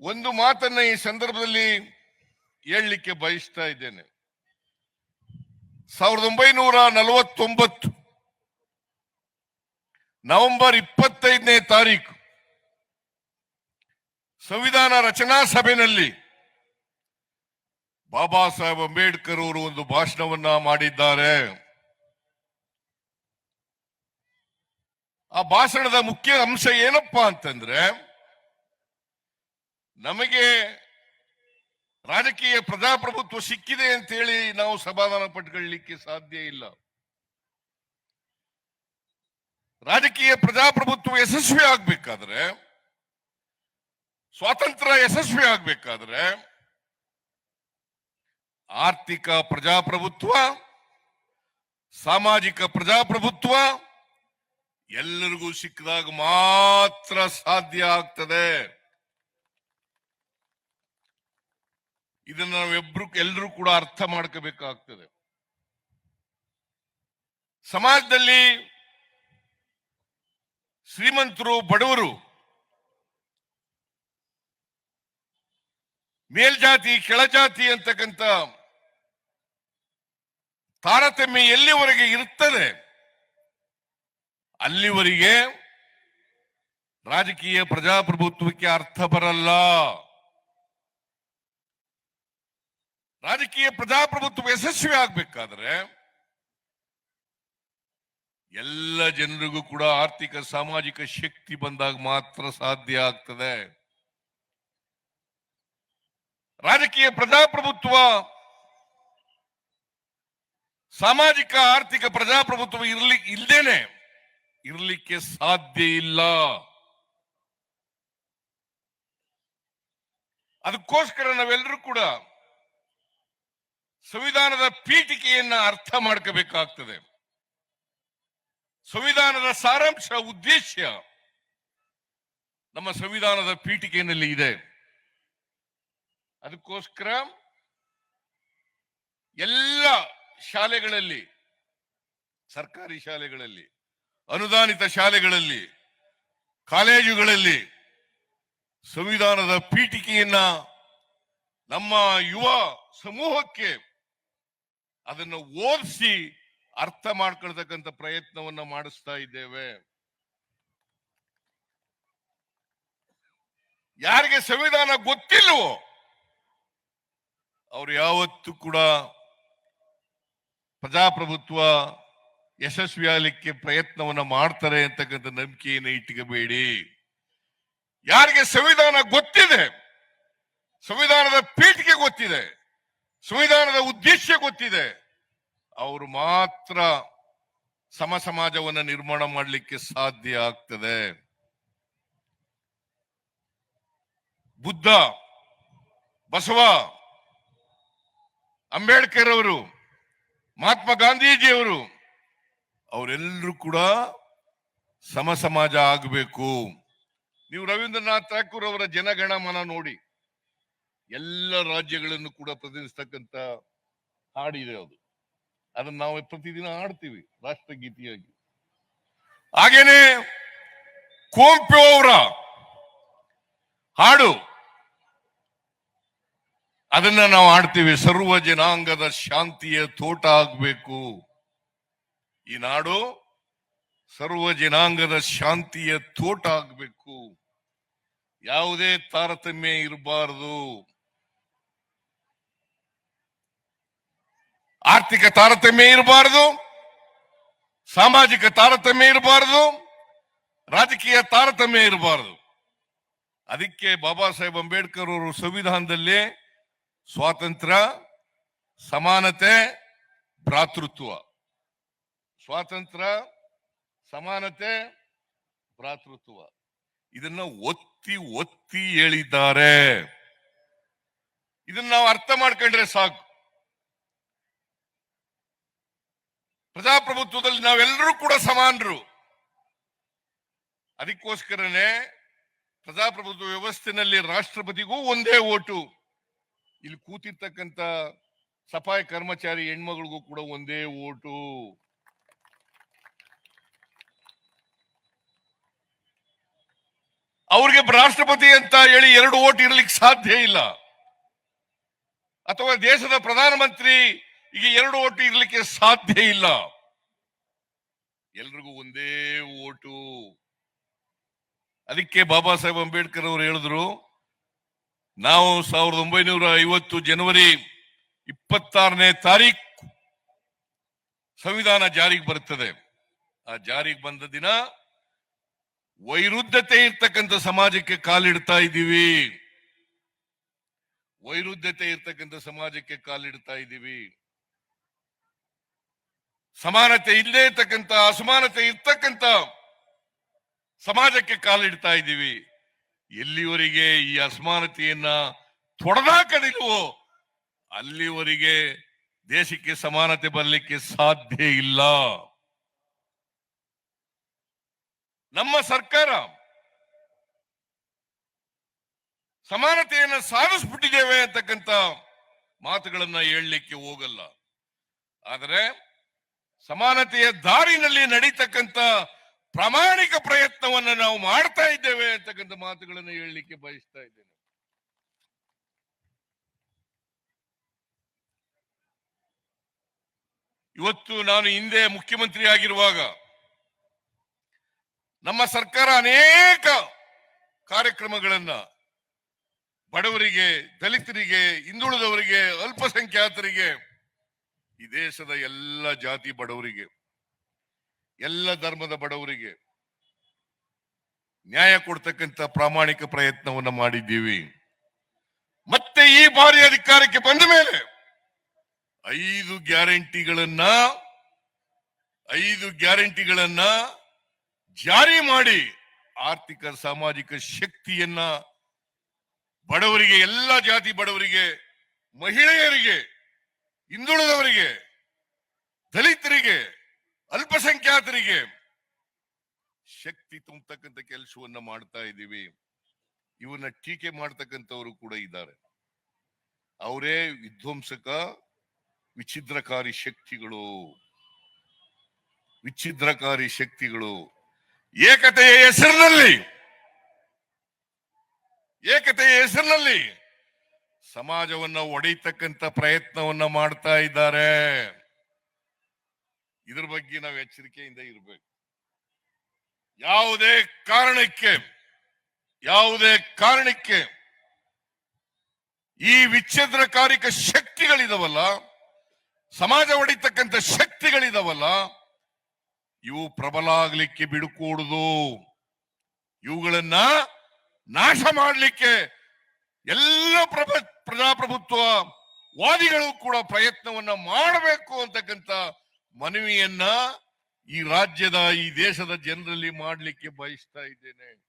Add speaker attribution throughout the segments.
Speaker 1: ಒಂದು ಮಾತನ್ನ ಈ ಸಂದರ್ಭದಲ್ಲಿ ಹೇಳಲಿಕ್ಕೆ ಬಯಸ್ತಾ ಇದ್ದೇನೆ. ಸಾವಿರದ ಒಂಬೈನೂರ ನಲವತ್ತೊಂಬತ್ತು ನವೆಂಬರ್ ಇಪ್ಪತ್ತೈದನೇ ತಾರೀಕು ಸಂವಿಧಾನ ರಚನಾ ಸಭೆಯಲ್ಲಿ ಬಾಬಾ ಸಾಹೇಬ್ ಅಂಬೇಡ್ಕರ್ ಅವರು ಒಂದು ಭಾಷಣವನ್ನ ಮಾಡಿದ್ದಾರೆ. ಆ ಭಾಷಣದ ಮುಖ್ಯ ಅಂಶ ಏನಪ್ಪಾ ಅಂತಂದ್ರೆ ನಮಗೆ ರಾಜಕೀಯ ಪ್ರಜಾಪ್ರಭುತ್ವ ಸಿಕ್ಕಿದೆ ಅಂತ ಹೇಳಿ ನಾವು ಸಮಾಧಾನ ಪಟ್ಕೊಳ್ಳಿಕ್ಕೆ ಸಾಧ್ಯ ಇಲ್ಲ. ರಾಜಕೀಯ ಪ್ರಜಾಪ್ರಭುತ್ವ ಯಶಸ್ವಿ ಆಗ್ಬೇಕಾದ್ರೆ, ಸ್ವಾತಂತ್ರ್ಯ ಯಶಸ್ವಿ ಆಗ್ಬೇಕಾದ್ರೆ ಆರ್ಥಿಕ ಪ್ರಜಾಪ್ರಭುತ್ವ, ಸಾಮಾಜಿಕ ಪ್ರಜಾಪ್ರಭುತ್ವ ಎಲ್ಲರಿಗೂ ಸಿಕ್ಕಿದಾಗ ಮಾತ್ರ ಸಾಧ್ಯ ಆಗ್ತದೆ. ಇದನ್ನ ನಾವೆಬ್ರು ಎಲ್ಲರೂ ಕೂಡ ಅರ್ಥ ಮಾಡ್ಕೋಬೇಕಾಗ್ತದೆ. ಸಮಾಜದಲ್ಲಿ ಶ್ರೀಮಂತರು, ಬಡವರು ಮೇಲ್ಜಾತಿ, ಕೆಳಜಾತಿ ಅಂತಕ್ಕಂಥ ತಾರತಮ್ಯ ಎಲ್ಲಿವರೆಗೆ ಇರುತ್ತದೆ ಅಲ್ಲಿವರೆಗೆ ರಾಜಕೀಯ ಪ್ರಜಾಪ್ರಭುತ್ವಕ್ಕೆ ಅರ್ಥ ಬರಲ್ಲ. ರಾಜಕೀಯ ಪ್ರಜಾಪ್ರಭುತ್ವ ಯಶಸ್ವಿ ಆಗ್ಬೇಕಾದ್ರೆ ಎಲ್ಲ ಜನರಿಗೂ ಕೂಡ ಆರ್ಥಿಕ ಸಾಮಾಜಿಕ ಶಕ್ತಿ ಬಂದಾಗ ಮಾತ್ರ ಸಾಧ್ಯ ಆಗ್ತದೆ. ರಾಜಕೀಯ ಪ್ರಜಾಪ್ರಭುತ್ವ, ಸಾಮಾಜಿಕ ಆರ್ಥಿಕ ಪ್ರಜಾಪ್ರಭುತ್ವ ಇರ್ಲಿ, ಇಲ್ದೇನೆ ಇರ್ಲಿಕ್ಕೆ ಸಾಧ್ಯ ಇಲ್ಲ. ಅದಕ್ಕೋಸ್ಕರ ನಾವೆಲ್ಲರೂ ಕೂಡ ಸಂವಿಧಾನದ ಪೀಠಿಕೆಯನ್ನ ಅರ್ಥ ಮಾಡ್ಕೋಬೇಕಾಗ್ತದೆ. ಸಂವಿಧಾನದ ಸಾರಾಂಶ ಉದ್ದೇಶ ನಮ್ಮ ಸಂವಿಧಾನದ ಪೀಠಿಕೆಯಲ್ಲಿ ಇದೆ. ಅದಕ್ಕೋಸ್ಕರ ಎಲ್ಲ ಶಾಲೆಗಳಲ್ಲಿ, ಸರ್ಕಾರಿ ಶಾಲೆಗಳಲ್ಲಿ, ಅನುದಾನಿತ ಶಾಲೆಗಳಲ್ಲಿ, ಕಾಲೇಜುಗಳಲ್ಲಿ ಸಂವಿಧಾನದ ಪೀಠಿಕೆಯನ್ನ ನಮ್ಮ ಯುವ ಸಮೂಹಕ್ಕೆ ಅದನ್ನು ಓದಿಸಿ ಅರ್ಥ ಮಾಡ್ಕೊಳ್ತಕ್ಕಂಥ ಪ್ರಯತ್ನವನ್ನ ಮಾಡಿಸ್ತಾ ಇದ್ದೇವೆ. ಯಾರಿಗೆ ಸಂವಿಧಾನ ಗೊತ್ತಿಲ್ಲವೋ ಅವ್ರು ಯಾವತ್ತೂ ಕೂಡ ಪ್ರಜಾಪ್ರಭುತ್ವ ಯಶಸ್ವಿಯಾಗಲಿಕ್ಕೆ ಪ್ರಯತ್ನವನ್ನ ಮಾಡ್ತಾರೆ ಅಂತಕ್ಕಂಥ ನಂಬಿಕೆಯನ್ನು ಇಟ್ಕೋಬೇಡಿ. ಯಾರಿಗೆ ಸಂವಿಧಾನ ಗೊತ್ತಿದೆ, ಸಂವಿಧಾನದ ಪೀಠಿಗೆ ಗೊತ್ತಿದೆ ಸಂವಿಧಾನದ ಉದ್ದೇಶ ಗೊತ್ತಿದೆ. ಅವರು ಮಾತ್ರ ಸಮ ಸಮಾಜವನ್ನು ನಿರ್ಮಾಣ ಮಾಡಲಿಕ್ಕೆ ಸಾಧ್ಯ ಆಗ್ತದೆ. ಬುದ್ಧ, ಬಸವ, ಅಂಬೇಡ್ಕರ್ ಅವರು, ಮಹಾತ್ಮ ಗಾಂಧೀಜಿಯವರು, ಅವರೆಲ್ಲರೂ ಕೂಡ ಸಮ ಸಮಾಜ ಆಗಬೇಕು. ನೀವು ರವೀಂದ್ರನಾಥ್ ಠಾಕೂರ್ ಅವರ ಜನಗಣಮನ ನೋಡಿ. ಎಲ್ಲ ರಾಜ್ಯಗಳನ್ನು ಕೂಡ ಪ್ರತಿನಿಧಿಸ್ತಕ್ಕಂತ ಹಾಡಿದೆ ಅದು. ಅದನ್ನ ನಾವು ಪ್ರತಿದಿನ ಹಾಡ್ತೀವಿ ರಾಷ್ಟ್ರಗೀತೆಯಾಗಿ. ಹಾಗೇನೆ ಕುವೆಂಪು ಅವರ ಹಾಡು. ಅದನ್ನ ನಾವು ಹಾಡ್ತೀವಿ, ಸರ್ವ ಜನಾಂಗದ ಶಾಂತಿಯ ತೋಟ ಆಗ್ಬೇಕು. ಈ ನಾಡು ಸರ್ವ ಜನಾಂಗದ ಶಾಂತಿಯ ತೋಟ ಆಗ್ಬೇಕು. ಯಾವುದೇ ತಾರತಮ್ಯ ಇರಬಾರದು. ಆರ್ಥಿಕ ತಾರತಮ್ಯ ಇರಬಾರದು, ಸಾಮಾಜಿಕ ತಾರತಮ್ಯ ಇರಬಾರದು, ರಾಜಕೀಯ ತಾರತಮ್ಯ ಇರಬಾರದು. ಅದಕ್ಕೆ ಬಾಬಾ ಸಾಹೇಬ್ ಅಂಬೇಡ್ಕರ್ ಅವರು ಸಂವಿಧಾನದಲ್ಲಿ ಸ್ವಾತಂತ್ರ್ಯ, ಸಮಾನತೆ, ಭ್ರಾತೃತ್ವ. ಸ್ವಾತಂತ್ರ್ಯ, ಸಮಾನತೆ, ಭ್ರಾತೃತ್ವ. ಇದನ್ನ ಒತ್ತಿ ಒತ್ತಿ ಹೇಳಿದ್ದಾರೆ. ಇದನ್ನ ನಾವು ಅರ್ಥ ಮಾಡ್ಕೊಂಡ್ರೆ ಸಾಕು. ಪ್ರಜಾಪ್ರಭುತ್ವದಲ್ಲಿ ನಾವೆಲ್ಲರೂ ಕೂಡ ಸಮಾನರು. ಅದಕ್ಕೋಸ್ಕರನೇ ಪ್ರಜಾಪ್ರಭುತ್ವ ವ್ಯವಸ್ಥೆನಲ್ಲಿ ರಾಷ್ಟ್ರಪತಿಗೂ ಒಂದೇ ಓಟು. ಇಲ್ಲಿ ಕೂತಿರ್ತಕ್ಕಂಥ ಸಫಾಯಿ ಕರ್ಮಚಾರಿ ಹೆಣ್ಮಗಳಿಗೂ ಕೂಡ ಒಂದೇ ಓಟು. ಅವ್ರಿಗೆ ರಾಷ್ಟ್ರಪತಿ ಅಂತ ಹೇಳಿ ಎರಡು ಓಟ್ ಇರ್ಲಿಕ್ಕೆ ಸಾಧ್ಯ ಇಲ್ಲ. ಅಥವಾ ದೇಶದ ಪ್ರಧಾನಮಂತ್ರಿ ಈಗ ಎರಡು ಓಟು ಇರಲಿಕ್ಕೆ ಸಾಧ್ಯ ಇಲ್ಲ. ಎಲ್ರಿಗೂ ಒಂದೇ ಓಟು. ಅದಕ್ಕೆ ಬಾಬಾ ಸಾಹೇಬ್ ಅಂಬೇಡ್ಕರ್ ಅವರು ಹೇಳಿದ್ರು, ನಾವು ಸಾವಿರದ ಒಂಬೈನೂರ ಐವತ್ತು ಜನವರಿ ಇಪ್ಪತ್ತಾರನೇ ತಾರೀಕು ಸಂವಿಧಾನ ಜಾರಿಗೆ ಬರುತ್ತದೆ. ಆ ಜಾರಿಗೆ ಬಂದ ದಿನ ವೈರುದ್ಧತೆ ಇರ್ತಕ್ಕಂಥ ಸಮಾಜಕ್ಕೆ ಕಾಲಿಡ್ತಾ ಇದ್ದೀವಿ. ವೈರುದ್ಧತೆ ಇರ್ತಕ್ಕಂಥ ಸಮಾಜಕ್ಕೆ ಕಾಲಿಡ್ತಾ ಇದ್ದೀವಿ. ಸಮಾನತೆ ಇಲ್ಲದೆ ಇರ್ತಕ್ಕಂಥ, ಅಸಮಾನತೆ ಇರ್ತಕ್ಕಂಥ ಸಮಾಜಕ್ಕೆ ಕಾಲಿಡ್ತಾ ಇದ್ದೀವಿ. ಎಲ್ಲಿವರೆಗೆ ಈ ಅಸಮಾನತೆಯನ್ನ ತೊಡೆದಾಕದಿಲ್ವೋ ಅಲ್ಲಿವರೆಗೆ ದೇಶಕ್ಕೆ ಸಮಾನತೆ ಬರಲಿಕ್ಕೆ ಸಾಧ್ಯ ಇಲ್ಲ. ನಮ್ಮ ಸರ್ಕಾರ ಸಮಾನತೆಯನ್ನು ಸಾಧಿಸ್ಬಿಟ್ಟಿದ್ದೇವೆ ಅಂತಕ್ಕಂಥ ಮಾತುಗಳನ್ನ ಹೇಳಲಿಕ್ಕೆ ಹೋಗಲ್ಲ. ಆದರೆ ಸಮಾನತೆಯ ದಾರಿನಲ್ಲಿ ನಡೀತಕ್ಕಂಥ ಪ್ರಾಮಾಣಿಕ ಪ್ರಯತ್ನವನ್ನು ನಾವು ಮಾಡ್ತಾ ಇದ್ದೇವೆ ಅಂತಕ್ಕಂಥ ಮಾತುಗಳನ್ನು ಹೇಳಲಿಕ್ಕೆ ಬಯಸ್ತಾ ಇದ್ದೇನೆ. ಇವತ್ತು ನಾನು ಹಿಂದೆ ಮುಖ್ಯಮಂತ್ರಿ ಆಗಿರುವಾಗ ನಮ್ಮ ಸರ್ಕಾರ ಅನೇಕ ಕಾರ್ಯಕ್ರಮಗಳನ್ನ ಬಡವರಿಗೆ, ದಲಿತರಿಗೆ, ಹಿಂದುಳಿದವರಿಗೆ, ಅಲ್ಪಸಂಖ್ಯಾತರಿಗೆ ಈ ದೇಶದ ಎಲ್ಲ ಜಾತಿ ಬಡವರಿಗೆ, ಎಲ್ಲ ಧರ್ಮದ ಬಡವರಿಗೆ ನ್ಯಾಯ ಕೊಡ್ತಕ್ಕಂಥ ಪ್ರಾಮಾಣಿಕ ಪ್ರಯತ್ನವನ್ನು ಮಾಡಿದ್ದೀವಿ. ಮತ್ತೆ ಈ ಬಾರಿ ಅಧಿಕಾರಕ್ಕೆ ಬಂದ ಮೇಲೆ ಐದು ಗ್ಯಾರಂಟಿಗಳನ್ನ ಐದು ಗ್ಯಾರಂಟಿಗಳನ್ನ ಜಾರಿ ಮಾಡಿ ಆರ್ಥಿಕ ಸಾಮಾಜಿಕ ಶಕ್ತಿಯನ್ನ ಬಡವರಿಗೆ, ಎಲ್ಲ ಜಾತಿ ಬಡವರಿಗೆ, ಮಹಿಳೆಯರಿಗೆ ಹಿಂದುಳಿದವರಿಗೆ, ದಲಿತರಿಗೆ, ಅಲ್ಪಸಂಖ್ಯಾತರಿಗೆ ಶಕ್ತಿ ತುಂಬತಕ್ಕಂಥ ಕೆಲಸವನ್ನ ಮಾಡ್ತಾ ಇದ್ದೀವಿ. ಇವನ್ನ ಟೀಕೆ ಮಾಡ್ತಕ್ಕಂಥವರು ಕೂಡ ಇದ್ದಾರೆ. ಅವರೇ ವಿಧ್ವಂಸಕ, ವಿಚ್ಛಿದ್ರಕಾರಿ ಶಕ್ತಿಗಳು. ವಿಚ್ಛಿದ್ರಕಾರಿ ಶಕ್ತಿಗಳು. ಏಕತೆಯ ಹೆಸರಿನಲ್ಲಿ ಏಕತೆಯ ಹೆಸರಿನಲ್ಲಿ ಸಮಾಜವನ್ನ ಒಡೆಯತಕ್ಕಂತ ಪ್ರಯತ್ನವನ್ನ ಮಾಡ್ತಾ ಇದ್ದಾರೆ. ಇದ್ರ ಬಗ್ಗೆ ನಾವು ಎಚ್ಚರಿಕೆಯಿಂದ ಇರಬೇಕು. ಯಾವುದೇ ಕಾರಣಕ್ಕೆ ಯಾವುದೇ ಕಾರಣಕ್ಕೆ ಈ ವಿಚ್ಛೇದ್ರಕಾರಿಕ ಶಕ್ತಿಗಳಿದವಲ್ಲ, ಸಮಾಜ ಒಡಿತಕ್ಕಂಥ ಶಕ್ತಿಗಳಿದಾವಲ್ಲ, ಇವು ಪ್ರಬಲ ಆಗ್ಲಿಕ್ಕೆ ಬಿಡುಕೂಡುದು. ಇವುಗಳನ್ನ ನಾಶ ಮಾಡಲಿಕ್ಕೆ ಎಲ್ಲ ಪ್ರಭ ಪ್ರಜಾಪ್ರಭುತ್ವ ವಾದಿಗಳು ಕೂಡ ಪ್ರಯತ್ನವನ್ನ ಮಾಡಬೇಕು ಅಂತಕ್ಕಂಥ ಮನವಿಯನ್ನ ಈ ರಾಜ್ಯದ, ಈ ದೇಶದ ಜನರಲ್ಲಿ ಮಾಡಲಿಕ್ಕೆ ಬಯಸ್ತಾ ಇದ್ದೇನೆ.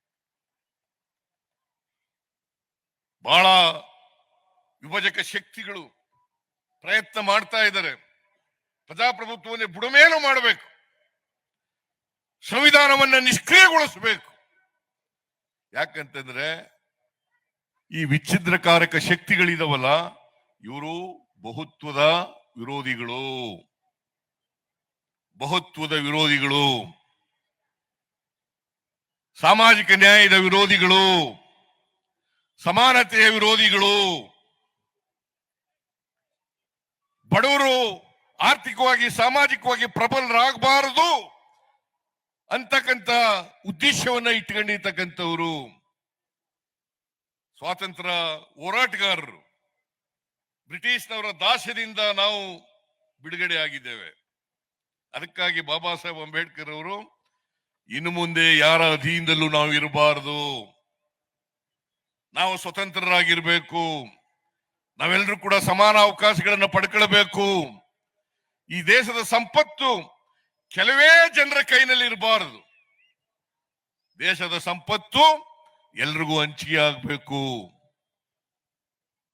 Speaker 1: ಬಹಳ ವಿಭಜಕ ಶಕ್ತಿಗಳು ಪ್ರಯತ್ನ ಮಾಡ್ತಾ ಇದ್ದಾರೆ. ಪ್ರಜಾಪ್ರಭುತ್ವವನ್ನೇ ಬುಡಮೇಲು ಮಾಡಬೇಕು. ಸಂವಿಧಾನವನ್ನ ನಿಷ್ಕ್ರಿಯಗೊಳಿಸಬೇಕು. ಯಾಕಂತಂದ್ರೆ ಈ ವಿಚ್ಛಿದ್ರಕಾರಕ ಶಕ್ತಿಗಳಿದವಲ್ಲ, ಇವರು ಬಹುತ್ವದ ವಿರೋಧಿಗಳು. ಬಹುತ್ವದ ವಿರೋಧಿಗಳು. ಸಾಮಾಜಿಕ ನ್ಯಾಯದ ವಿರೋಧಿಗಳು. ಸಮಾನತೆಯ ವಿರೋಧಿಗಳು. ಬಡವರು ಆರ್ಥಿಕವಾಗಿ, ಸಾಮಾಜಿಕವಾಗಿ ಪ್ರಬಲರಾಗಬಾರದು ಅಂತಕ್ಕಂಥ ಉದ್ದೇಶವನ್ನ ಇಟ್ಕೊಂಡಿರ್ತಕ್ಕಂಥವ್ರು. ಸ್ವಾತಂತ್ರ್ಯ ಹೋರಾಟಗಾರರು. ಬ್ರಿಟಿಷ್ನವರ ದಾಸ್ಯದಿಂದ ನಾವು ಬಿಡುಗಡೆ ಆಗಿದ್ದೇವೆ. ಅದಕ್ಕಾಗಿ ಬಾಬಾ ಸಾಹೇಬ್ ಅಂಬೇಡ್ಕರ್ ಅವರು, ಇನ್ನು ಮುಂದೆ ಯಾರ ಅಧೀನದಲ್ಲೂ ನಾವು ಇರಬಾರದು. ನಾವು ಸ್ವತಂತ್ರರಾಗಿರ್ಬೇಕು. ನಾವೆಲ್ಲರೂ ಕೂಡ ಸಮಾನ ಅವಕಾಶಗಳನ್ನು ಪಡ್ಕೊಳ್ಬೇಕು. ಈ ದೇಶದ ಸಂಪತ್ತು ಕೆಲವೇ ಜನರ ಕೈನಲ್ಲಿ ಇರಬಾರದು ದೇಶದ ಸಂಪತ್ತು ಎಲ್ರಿಗೂ ಹಂಚಿಕೆ ಆಗ್ಬೇಕು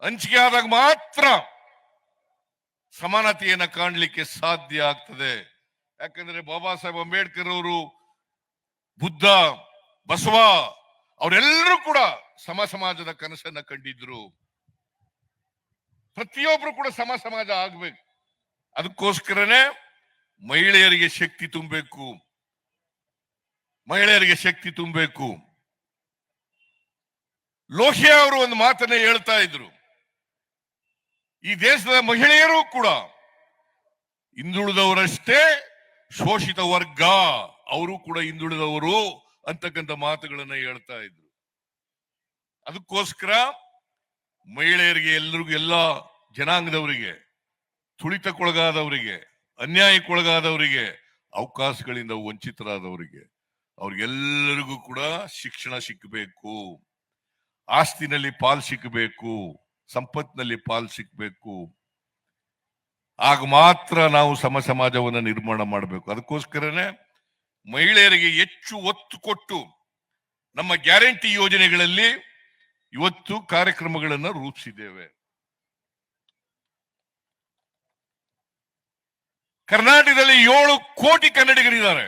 Speaker 1: ಹಂಚಿಕೆ ಆದಾಗ ಮಾತ್ರ ಸಮಾನತೆಯನ್ನ ಕಾಣಲಿಕ್ಕೆ ಸಾಧ್ಯ ಆಗ್ತದೆ. ಯಾಕಂದ್ರೆ ಬಾಬಾ ಸಾಹೇಬ್ ಅಂಬೇಡ್ಕರ್ ಅವರು, ಬುದ್ಧ, ಬಸವ, ಅವರೆಲ್ಲರೂ ಕೂಡ ಸಮ ಸಮಾಜದ ಕನಸನ್ನ ಕಂಡಿದ್ರು. ಪ್ರತಿಯೊಬ್ರು ಕೂಡ ಸಮ ಸಮಾಜ ಆಗ್ಬೇಕು. ಅದಕ್ಕೋಸ್ಕರನೇ ಮಹಿಳೆಯರಿಗೆ ಶಕ್ತಿ ತುಂಬಬೇಕು. ಮಹಿಳೆಯರಿಗೆ ಶಕ್ತಿ ತುಂಬಬೇಕು. ಲೋಹಿಯಾ ಅವರು ಒಂದು ಮಾತನ್ನ ಹೇಳ್ತಾ ಇದ್ರು. ಈ ದೇಶದ ಮಹಿಳೆಯರು ಕೂಡ ಹಿಂದುಳಿದವರಷ್ಟೇ ಶೋಷಿತ ವರ್ಗ, ಅವರು ಕೂಡ ಹಿಂದುಳಿದವರು ಅಂತಕ್ಕಂಥ ಮಾತುಗಳನ್ನ ಹೇಳ್ತಾ ಇದ್ರು. ಅದಕ್ಕೋಸ್ಕರ ಮಹಿಳೆಯರಿಗೆ ಎಲ್ಲರಿಗೂ ಎಲ್ಲ ಜನಾಂಗದವರಿಗೆ, ತುಳಿತಕ್ಕೊಳಗಾದವರಿಗೆ, ಅನ್ಯಾಯಕ್ಕೊಳಗಾದವರಿಗೆ, ಅವಕಾಶಗಳಿಂದ ವಂಚಿತರಾದವರಿಗೆ ಅವ್ರಿಗೆಲ್ಲರಿಗೂ ಕೂಡ ಶಿಕ್ಷಣ ಸಿಕ್ಕಬೇಕು ಆಸ್ತಿನಲ್ಲಿ ಪಾಲ್ ಸಿಕ್ಕಬೇಕು ಸಂಪತ್ತಿನಲ್ಲಿ ಪಾಲ್ ಸಿಕ್ಕಬೇಕು ಆಗ ಮಾತ್ರ ನಾವು ಸಮ ಸಮಾಜವನ್ನು ನಿರ್ಮಾಣ ಮಾಡಬೇಕು. ಅದಕ್ಕೋಸ್ಕರನೇ ಮಹಿಳೆಯರಿಗೆ ಹೆಚ್ಚು ಒತ್ತು ಕೊಟ್ಟು ನಮ್ಮ ಗ್ಯಾರಂಟಿ ಯೋಜನೆಗಳಲ್ಲಿ ಇವತ್ತು ಕಾರ್ಯಕ್ರಮಗಳನ್ನು ರೂಪಿಸಿದ್ದೇವೆ. ಕರ್ನಾಟಕದಲ್ಲಿ ಏಳು ಕೋಟಿ ಕನ್ನಡಿಗರಿದ್ದಾರೆ.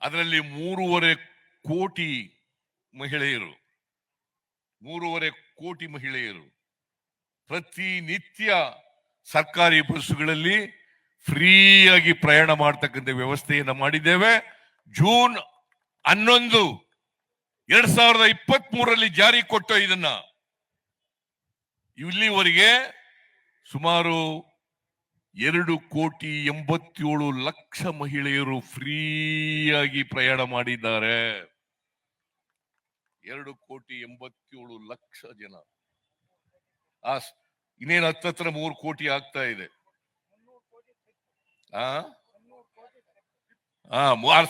Speaker 1: ಅದರಲ್ಲಿ ಮೂರುವರೆ ಕೋಟಿ ಮಹಿಳೆಯರು. ಮೂರುವರೆ ಕೋಟಿ ಮಹಿಳೆಯರು. ಪ್ರತಿನಿತ್ಯ ಸರ್ಕಾರಿ ಬಸ್ಸುಗಳಲ್ಲಿ ಫ್ರೀಯಾಗಿ ಪ್ರಯಾಣ ಮಾಡ್ತಕ್ಕಂಥ ವ್ಯವಸ್ಥೆಯನ್ನು ಮಾಡಿದ್ದೇವೆ. ಜೂನ್ ಹನ್ನೊಂದು ಎರಡ್ ಸಾವಿರದ ಇಪ್ಪತ್ತ್ ಮೂರರಲ್ಲಿ ಜಾರಿ ಕೊಟ್ಟ ಇದನ್ನ ಇಲ್ಲಿವರೆಗೆ ಸುಮಾರು ಎರಡು ಕೋಟಿ ಎಂಬತ್ತೇಳು ಲಕ್ಷ ಮಹಿಳೆಯರು ಫ್ರೀಯಾಗಿ ಪ್ರಯಾಣ ಮಾಡಿದ್ದಾರೆ. ಎರಡು ಕೋಟಿ ಎಂಬತ್ತೇಳು ಲಕ್ಷ ಜನ. ಆ ಇನ್ನೇನು ಹತ್ತತ್ರ ಮೂರು ಕೋಟಿ ಆಗ್ತಾ ಇದೆ. ಆ?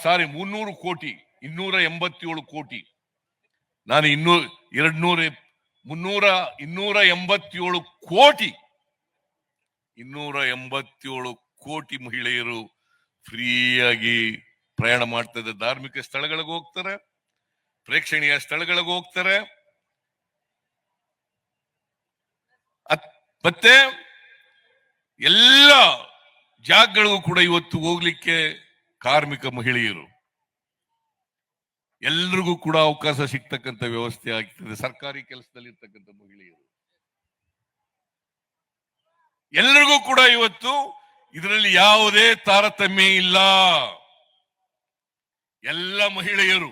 Speaker 1: ಸಾರಿ ಮುನ್ನೂರು ಕೋಟಿ, ಇನ್ನೂರ ಎಂಬತ್ತೇಳು ಕೋಟಿ. ನಾನು ಇನ್ನೂ ಎರಡ್ ನೂರ ಮುನ್ನೂರ, ಇನ್ನೂರ ಎಂಬತ್ತೇಳು ಕೋಟಿ. ಇನ್ನೂರ ಎಂಬತ್ತೇಳು ಕೋಟಿ ಮಹಿಳೆಯರು ಫ್ರೀಯಾಗಿ ಪ್ರಯಾಣ ಮಾಡ್ತಾ ಇದ್ದಾರೆ. ಧಾರ್ಮಿಕ ಸ್ಥಳಗಳಿಗೆ ಹೋಗ್ತಾರೆ. ಪ್ರೇಕ್ಷಣೀಯ ಸ್ಥಳಗಳಿಗೆ ಹೋಗ್ತಾರೆ. ಮತ್ತೆ ಎಲ್ಲ ಜಾಗಗಳಿಗೂ ಕೂಡ ಇವತ್ತು ಹೋಗ್ಲಿಕ್ಕೆ ಕಾರ್ಮಿಕ ಮಹಿಳೆಯರು. ಎಲ್ರಿಗೂ ಕೂಡ ಅವಕಾಶ ಸಿಗ್ತಕ್ಕಂಥ ವ್ಯವಸ್ಥೆ ಆಗ್ತದೆ, ಸರ್ಕಾರಿ ಕೆಲಸದಲ್ಲಿ ಇರ್ತಕ್ಕಂಥ ಮಹಿಳೆಯರು. ಎಲ್ರಿಗೂ ಕೂಡ ಇವತ್ತು ಇದರಲ್ಲಿ ಯಾವುದೇ ತಾರತಮ್ಯ ಇಲ್ಲ. ಎಲ್ಲ ಮಹಿಳೆಯರು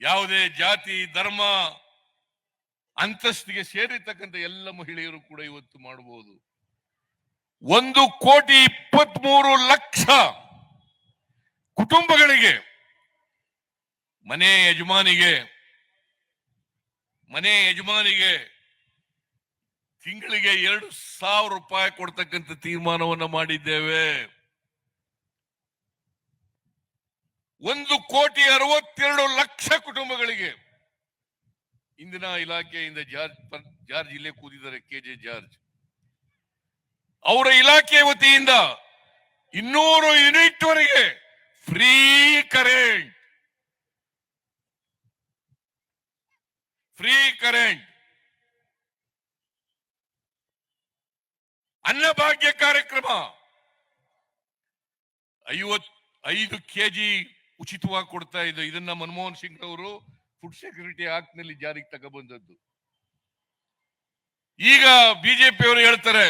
Speaker 1: ಯಾವುದೇ ಜಾತಿ, ಧರ್ಮ, ಅಂತಸ್ತಿಗೆ ಸೇರಿರ್ತಕ್ಕಂಥ ಎಲ್ಲ ಮಹಿಳೆಯರು ಕೂಡ ಇವತ್ತು ಮಾಡಬಹುದು. ಒಂದು ಕೋಟಿ ಇಪ್ಪತ್ಮೂರು ಲಕ್ಷ ಕುಟುಂಬಗಳಿಗೆ, ಮನೆ ಯಜಮಾನಿಗೆ ಮನೆ ಯಜಮಾನಿಗೆ ತಿಂಗಳಿಗೆ ಎರಡು ಸಾವಿರ ರೂಪಾಯಿ ಕೊಡ್ತಕ್ಕಂಥ ತೀರ್ಮಾನವನ್ನು ಮಾಡಿದ್ದೇವೆ. ಒಂದು ಕೋಟಿ ಅರವತ್ತೆರಡು ಲಕ್ಷ ಕುಟುಂಬಗಳಿಗೆ ಇಂದಿನ ಇಲಾಖೆಯಿಂದ ಜಾರ್ಜ್ ಜಾರ್ಜ್ ಇಲ್ಲೇ ಕೂದಿದ್ದಾರೆ ಕೆ ಜೆ ಜಾರ್ಜ್. ಅವರ ಇಲಾಖೆ ವತಿಯಿಂದ ಇನ್ನೂರು ಯೂನಿಟ್ ವರೆಗೆ free current. Free current. Annabhagya ಕಾರ್ಯಕ್ರಮ ಐವತ್ ಐದು ಕೆಜಿ ಉಚಿತವಾಗಿ ಕೊಡ್ತಾ ಇದ್ದ ಇದನ್ನ ಮನಮೋಹನ್ ಸಿಂಗ್ ಅವರು ಫುಡ್ ಸೆಕ್ಯೂರಿಟಿ ಆಕ್ಟ್ನಲ್ಲಿ ಜಾರಿಗೆ ತಗೊಬಂದದ್ದು. ಈಗ ಬಿಜೆಪಿ ಅವರು ಹೇಳ್ತಾರೆ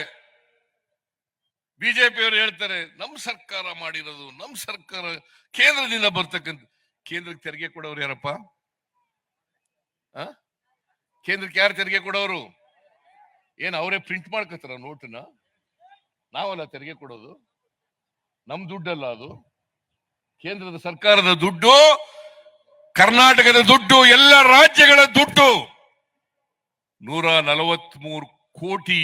Speaker 1: ಬಿಜೆಪಿ ಅವರು ಹೇಳ್ತಾರೆ, ನಮ್ ಸರ್ಕಾರ ಮಾಡಿರೋದು, ನಮ್ ಸರ್ಕಾರ ಕೇಂದ್ರದಿಂದ ಬರ್ತಕ್ಕಂಥ, ಕೇಂದ್ರಕ್ಕೆ ತೆರಿಗೆ ಕೊಡೋರು ಯಾರಪ್ಪ? ಕೇಂದ್ರಕ್ಕೆ ಯಾರು ತೆರಿಗೆ ಕೊಡೋರು? ಏನ್ ಅವರೇ ಪ್ರಿಂಟ್ ಮಾಡ್ಕೋತಾರ ನೋಟನ್ನ ನಾವಲ್ಲ ತೆರಿಗೆ ಕೊಡೋದು? ನಮ್ ದುಡ್ಡಲ್ಲ ಅದು? ಕೇಂದ್ರದ ಸರ್ಕಾರದ ದುಡ್ಡು, ಕರ್ನಾಟಕದ ದುಡ್ಡು, ಎಲ್ಲ ರಾಜ್ಯಗಳ ದುಡ್ಡು. ನೂರ ನಲವತ್ಮೂರು ಕೋಟಿ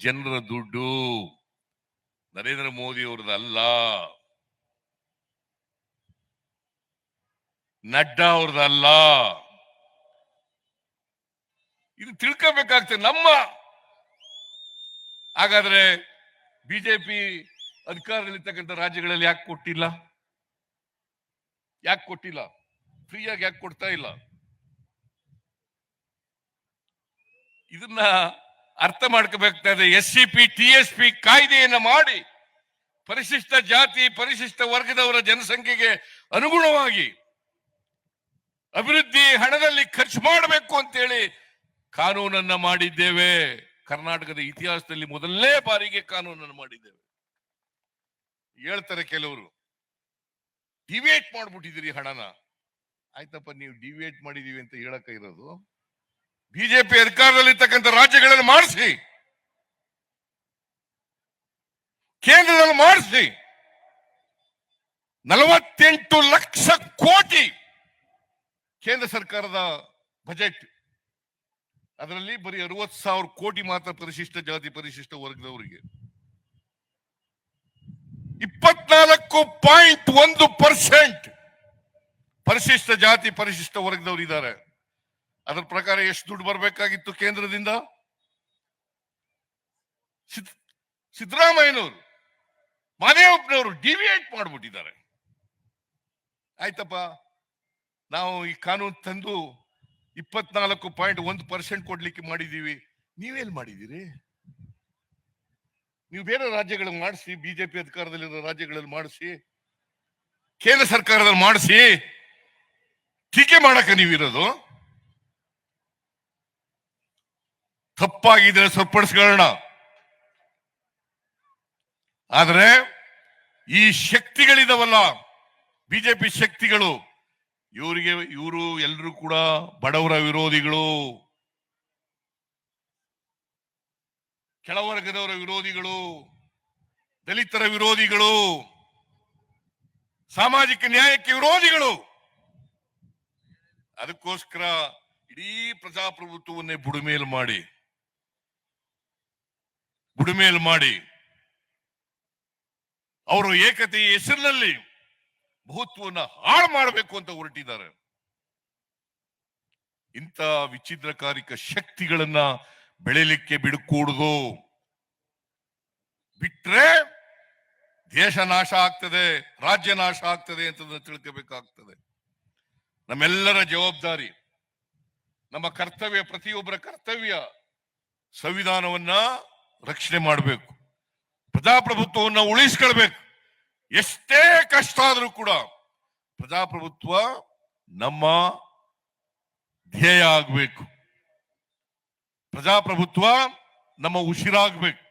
Speaker 1: ಜನರ ದುಡ್ಡು. ನರೇಂದ್ರ ಮೋದಿ ಅವ್ರದ್ದಲ್ಲ ನಡ್ಡಾ ಅವ್ರದ್ದಲ್ಲ ಇದು ತಿಳ್ಕೋಬೇಕಾಗ್ತದೆ ನಮ್ಮ. ಹಾಗಾದ್ರೆ ಬಿಜೆಪಿ ಅಧಿಕಾರದಲ್ಲಿರ್ತಕ್ಕಂಥ ರಾಜ್ಯಗಳಲ್ಲಿ ಯಾಕೆ ಕೊಟ್ಟಿಲ್ಲ? ಯಾಕೆ ಕೊಟ್ಟಿಲ್ಲ? ಫ್ರೀಯಾಗಿ ಯಾಕೆ ಕೊಡ್ತಾ ಇಲ್ಲ? ಇದನ್ನ ಅರ್ಥ ಮಾಡ್ಕೋಬೇಕಾದ್ರೆ S C P, T S P ಕಾಯ್ದೆಯನ್ನ ಮಾಡಿ ಪರಿಶಿಷ್ಟ ಜಾತಿ, ಪರಿಶಿಷ್ಟ ವರ್ಗದವರ ಜನಸಂಖ್ಯೆಗೆ ಅನುಗುಣವಾಗಿ ಅಭಿವೃದ್ಧಿ ಹಣದಲ್ಲಿ ಖರ್ಚು ಮಾಡಬೇಕು ಅಂತೇಳಿ ಕಾನೂನನ್ನ ಮಾಡಿದ್ದೇವೆ. ಕರ್ನಾಟಕದ ಇತಿಹಾಸದಲ್ಲಿ ಮೊದಲನೇ ಬಾರಿಗೆ ಕಾನೂನನ್ನು ಮಾಡಿದ್ದೇವೆ. ಹೇಳ್ತಾರೆ ಕೆಲವರು. ಡಿವೇಟ್ ಮಾಡ್ಬಿಟ್ಟಿದ್ದೀರಿ ಹಣನ. ಆಯ್ತಪ್ಪ, ನೀವು ಡಿವಿಯೇಟ್ ಮಾಡಿದೀವಿ ಅಂತ ಹೇಳಕ್ಕ ಇರೋದು. ಬಿಜೆಪಿ ಅಧಿಕಾರದಲ್ಲಿರ್ತಕ್ಕಂಥ ರಾಜ್ಯಗಳನ್ನು ಮಾಡಿಸಿ. ಕೇಂದ್ರದಲ್ಲಿ ಮಾಡಿಸಿ. ನಲವತ್ತೆಂಟು ಲಕ್ಷ ಕೋಟಿ ಕೇಂದ್ರ ಸರ್ಕಾರದ ಬಜೆಟ್. ಅದರಲ್ಲಿ ಬರೀ ಅರವತ್ ಸಾವಿರ ಕೋಟಿ ಮಾತ್ರ ಪರಿಶಿಷ್ಟ ಜಾತಿ ಪರಿಶಿಷ್ಟ ವರ್ಗದವರಿಗೆ. ಇಪ್ಪತ್ನಾಲ್ಕು ಪಾಯಿಂಟ್ ಒಂದು ಪರ್ಸೆಂಟ್ ಪರಿಶಿಷ್ಟ ಜಾತಿ, ಪರಿಶಿಷ್ಟ ವರ್ಗದವರು ಇದ್ದಾರೆ ಅದರ ಪ್ರಕಾರ ಎಷ್ಟು ದುಡ್ಡು ಬರಬೇಕಾಗಿತ್ತು ಕೇಂದ್ರದಿಂದ? ಸಿದ್- ಸಿದ್ದರಾಮಯ್ಯನವರು, ಮಾದೇವಪ್ಪನವರು ಡಿವಿಯೇಟ್ ಮಾಡ್ಬಿಟ್ಟಿದ್ದಾರೆ. ಆಯ್ತಪ್ಪ, ನಾವು ಈ ಕಾನೂನು ತಂದು ಇಪ್ಪತ್ನಾಲ್ಕು ಪಾಯಿಂಟ್ ಒಂದು ಪರ್ಸೆಂಟ್ ಕೊಡ್ಲಿಕ್ಕೆ ಮಾಡಿದೀವಿ ನೀವೇನ್ ಮಾಡಿದ್ದೀರಿ? ನೀವು ಬೇರೆ ರಾಜ್ಯಗಳಲ್ಲಿ ಮಾಡಿಸಿ, ಬಿಜೆಪಿ ಅಧಿಕಾರದಲ್ಲಿರೋ ರಾಜ್ಯಗಳಲ್ಲಿ ಮಾಡಿಸಿ, ಕೇಂದ್ರ ಸರ್ಕಾರದಲ್ಲಿ ಮಾಡಿಸಿ, ಟೀಕೆ ಮಾಡಕ ನೀವಿರೋದು. ತಪ್ಪಾಗಿದ್ರೆ ಸರಿಪಡಿಸ್ಕೊಳ್ಳೋಣ. ಆದರೆ ಈ ಶಕ್ತಿಗಳಿದಾವಲ್ಲ, ಬಿಜೆಪಿ ಶಕ್ತಿಗಳು, ಇವರಿಗೆ, ಇವರು ಎಲ್ಲರೂ ಕೂಡ ಬಡವರ ವಿರೋಧಿಗಳು. ಕೆಳವರ್ಗದವರ ವಿರೋಧಿಗಳು, ದಲಿತರ ವಿರೋಧಿಗಳು, ಸಾಮಾಜಿಕ ನ್ಯಾಯಕ್ಕೆ ವಿರೋಧಿಗಳು. ಅದಕ್ಕೋಸ್ಕರ ಇಡೀ ಪ್ರಜಾಪ್ರಭುತ್ವವನ್ನೇ ಬುಡುಮೇಲು ಮಾಡಿ ಬುಡುಮೇಲು ಮಾಡಿ, ಅವರು ಏಕತೆಯ ಹೆಸರಿನಲ್ಲಿ ಬಹುತ್ವವನ್ನು ಹಾಳು ಮಾಡಬೇಕು ಅಂತ ಹೊರಟಿದ್ದಾರೆ. ಇಂಥ ವಿಚ್ಛಿದ್ರಕಾರಿಕ ಶಕ್ತಿಗಳನ್ನ ಬೆಳೆಯಲಿಕ್ಕೆ ಬಿಡಕೂಡುದು. ಬಿಟ್ರೆ ದೇಶ ನಾಶ ಆಗ್ತದೆ, ರಾಜ್ಯ ನಾಶ ಆಗ್ತದೆ ಅಂತ ತಿಳ್ಕೋಬೇಕಾಗ್ತದೆ. ನಮ್ಮೆಲ್ಲರ ಜವಾಬ್ದಾರಿ, ನಮ್ಮ ಕರ್ತವ್ಯ, ಪ್ರತಿಯೊಬ್ಬರ ಕರ್ತವ್ಯ ಸಂವಿಧಾನವನ್ನ ರಕ್ಷಣೆ ಮಾಡಬೇಕು. ಪ್ರಜಾಪ್ರಭುತ್ವವನ್ನ ಉಳಿಸ್ಕೊಳ್ಬೇಕು. ಎಷ್ಟೇ ಕಷ್ಟ ಆದರೂ ಕೂಡ ಪ್ರಜಾಪ್ರಭುತ್ವ ನಮ್ಮ ಧ್ಯೇಯ ಆಗ್ಬೇಕು. ಪ್ರಜಾಪ್ರಭುತ್ವ ನಮ್ಮ ಉಸಿರಾಗ್ಬೇಕು.